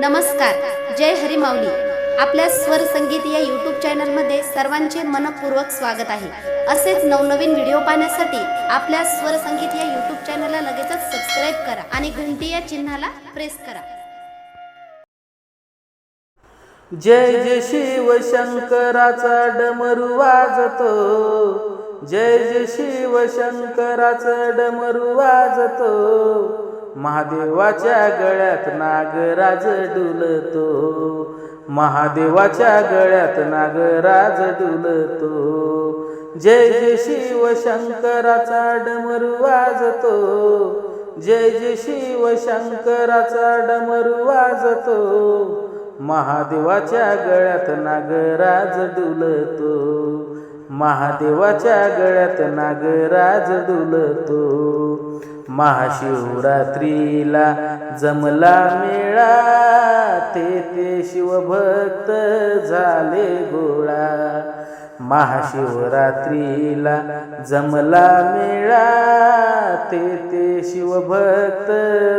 नमस्कार जय हरी आपल्या स्वर संगीत या यूट्यूब चॅनलमध्ये सर्वांचे मनपूर्वक स्वागत आहे. असेच नवनवीन व्हिडिओ पाहण्यासाठी आपल्या स्वर संगीत या यूट्यूब चॅनलला लगेचच सबस्क्राईब करा आणि घंटी या चिन्हाला प्रेस करा. जय जय शिव शंकराचा डमरू वाजतो. जय जय शिव शंकराचा डमरू वाजतो. महादेवाच्या गळ्यात नागराज डुलतो. महादेवाच्या गळ्यात नागराज डुलतो. जय जय शिव शंकराचा डमरू वाजतो. जय जय शिव शंकराचा डमरू वाजतो. महादेवाच्या गळ्यात नागराज डुलतो. महादेवाच्या गळ्यात नागराज डुलतो. महाशिवरात्रीला जमला मेळा ते ते शिवभक्त झाले गोळा. महाशिवरात्रीला जमला मेळा ते ते शिवभक्त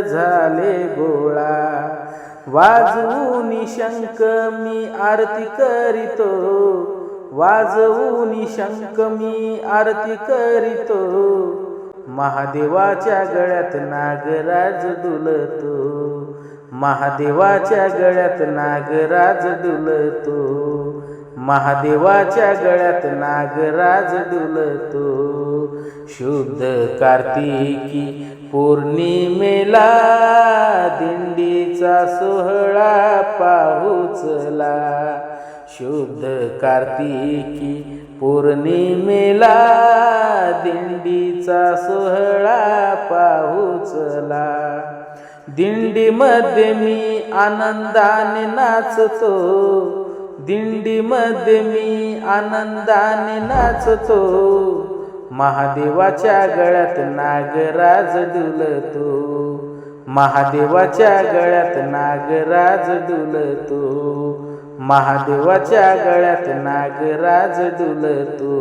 झाले गोळा. वाजवून शंक मी आरती करीतो. वाजवून शंख मी आरती करीतो. महादेवाच्या गळ्यात नागराज डुलतो. महादेवाच्या गळ्यात नागराज डुलतो. महादेवाच्या गळ्यात नागराज डुलतो. शुद्ध कार्तिकी पौर्णिमेला दिंडीचा सोहळा पाहुचला शुद्ध कार्तिकी पौर्णिमेला दिंडीचा सोहळा पाहुचला. दिंडीमध्ये मी आनंदाने नाचतो. दिंडीमध्ये मी आनंदाने नाचतो. महादेवाच्या गळ्यात नागराज डुलतो. महादेवाच्या गळ्यात नागराज डुलतो. महादेवाच्या गळ्यात नागराज डुलतो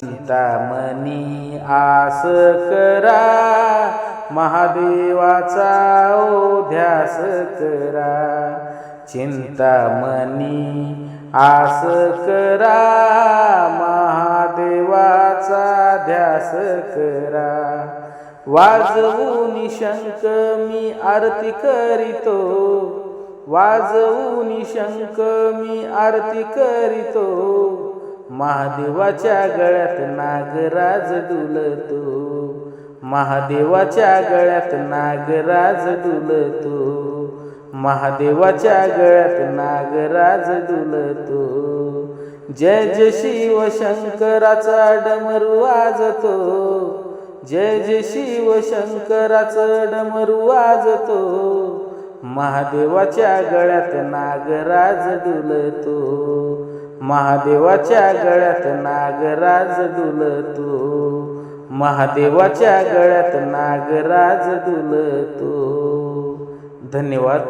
चिंतामणी आस करा महादेवाचा ओध्यास करा. चिंतामणी आस करा महादेवाचा ध्यास करा. वाजवून निशंक मी आरती करीतो. वाजवून शंख मी आरती करीतो. महादेवाच्या गळ्यात नागराज डुलतो. महादेवाच्या गळ्यात नागराज डुलतो. महादेवाच्या गळ्यात नागराज डुलतो. जय जय शिव शंकराचा डमरू वाजतो. जय जय शिव शंकराचा डमरू वाजतो. महादेवाच्या गळ्यात नागराज डुलतो महादेवाच्या गळ्यात नागराज डुलतो महादेवाच्या गळ्यात नागराज डुलतो धन्यवाद.